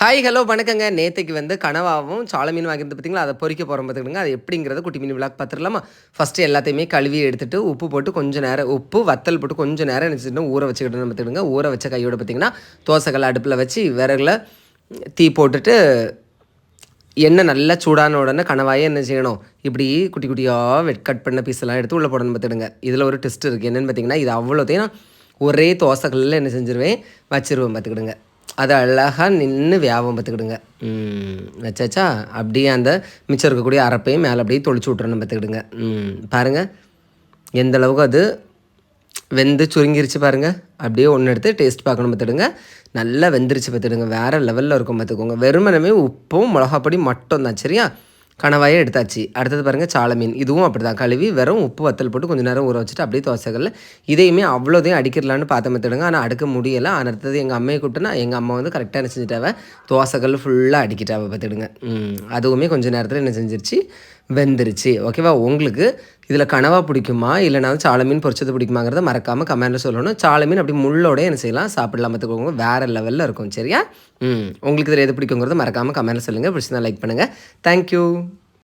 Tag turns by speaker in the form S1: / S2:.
S1: Hi hello வணக்கங்க. நேற்றுக்கு வந்து கனவாவும் சால மீன் வாங்கிருந்து பார்த்தீங்களா அதை பொறிக்க போகிற பார்த்துக்கிடுங்க அது எப்படிங்கிறத குட்டி மீன் விளாக் பார்த்துடலாமா ஃபஸ்ட்டு எல்லாத்தையுமே கழுவி எடுத்துட்டு உப்பு போட்டு கொஞ்சம் நேரம் உப்பு வத்தல் போட்டு கொஞ்சம் நேரம் நினச்சிட்டு ஊற வச்சுக்கிட்டு பார்த்துக்கிடுங்க ஊற வச்ச கையோட பார்த்திங்கன்னா தோசைக்கல் அடுப்பில் வச்சு விறகுல தீ போட்டுட்டு எண்ணெய் நல்லா சூடான உடனே கனவாயே என்ன செய்யணும்? இப்படி குட்டி குட்டியாக வெட் கட் பண்ண பீஸெல்லாம் எடுத்து உள்ளே போடணும் பார்த்துடுங்க இதில் ஒரு டெஸ்ட் இருக்குது என்னென்னு பார்த்தீங்கன்னா இது அவ்வளோத்தையும் நான் ஒரே தோசைக்கல்லில் என்ன செஞ்சிருவேன்? வச்சிருவேன் பார்த்துக்கிடுங்க அதை அழகாக நின்று வியாபம் பார்த்துக்கிடுங்க. வச்சாச்சா? அப்படியே அந்த மிச்சம் இருக்கக்கூடிய அரைப்பையும் மேலே அப்படியே தொளிச்சு விட்றணும் பார்த்துக்கிடுங்க. ம், பாருங்கள் எந்த அளவுக்கு அது வெந்து சுருங்கிருச்சு பாருங்கள் அப்படியே ஒன்று எடுத்து டேஸ்ட் பார்க்கணும் பார்த்துடுங்க நல்லா வெந்துருச்சு பார்த்துடுங்க வேறு லெவலில் இருக்கும் பார்த்துக்கோங்க. வெறுமனமே உப்பும் மிளகாப்பொடி மட்டும் தான் சரியா? கணவாயை எடுத்தாச்சு. அடுத்தது பாருங்கள் சால மீன். இதுவும் அப்படி தான் கழுவி வெறும் உப்பு வத்தல் போட்டு கொஞ்சம் நேரம் ஊற வச்சுட்டு அப்படியே தோசைகளில் இதையுமே அவ்வளோதையும் அடிக்கிறலான்னு பார்த்து பார்த்துடுங்க ஆனால் அடுக்க முடியலை. ஆனால் அடுத்தது எங்கள் அம்மையை கூப்பிட்டுனா எங்கள் அம்மா வந்து கரெக்டாக என்ன செஞ்சுட்டாவ? தோசைகள் ஃபுல்லாக அடிக்கிட்டாவை பார்த்துடுங்க அதுவுமே கொஞ்சம் நேரத்தில் என்ன செஞ்சிருச்சு? வெந்துருச்சு. ஓகேவா? உங்களுக்கு இதில் கனவா பிடிக்குமா? இல்லைனா சால மீன் பொரிச்சது பிடிக்குமாங்கிறத மறக்காமல் கமெண்ட்டில் சொல்லணும். சாலமீன் அப்படி முள்ளோட என்ன செய்யலாம்? சாப்பிடலாம் பார்த்துக்கோங்க. வேறு லெவலில் இருக்கும். சரியா? ம். உங்களுக்கு இதில் எது பிடிக்குங்கிறத மறக்காமல் கமெண்டில் சொல்லுங்கள் பிடிச்சிருந்தா லைக் பண்ணுங்கள் தேங்க்யூ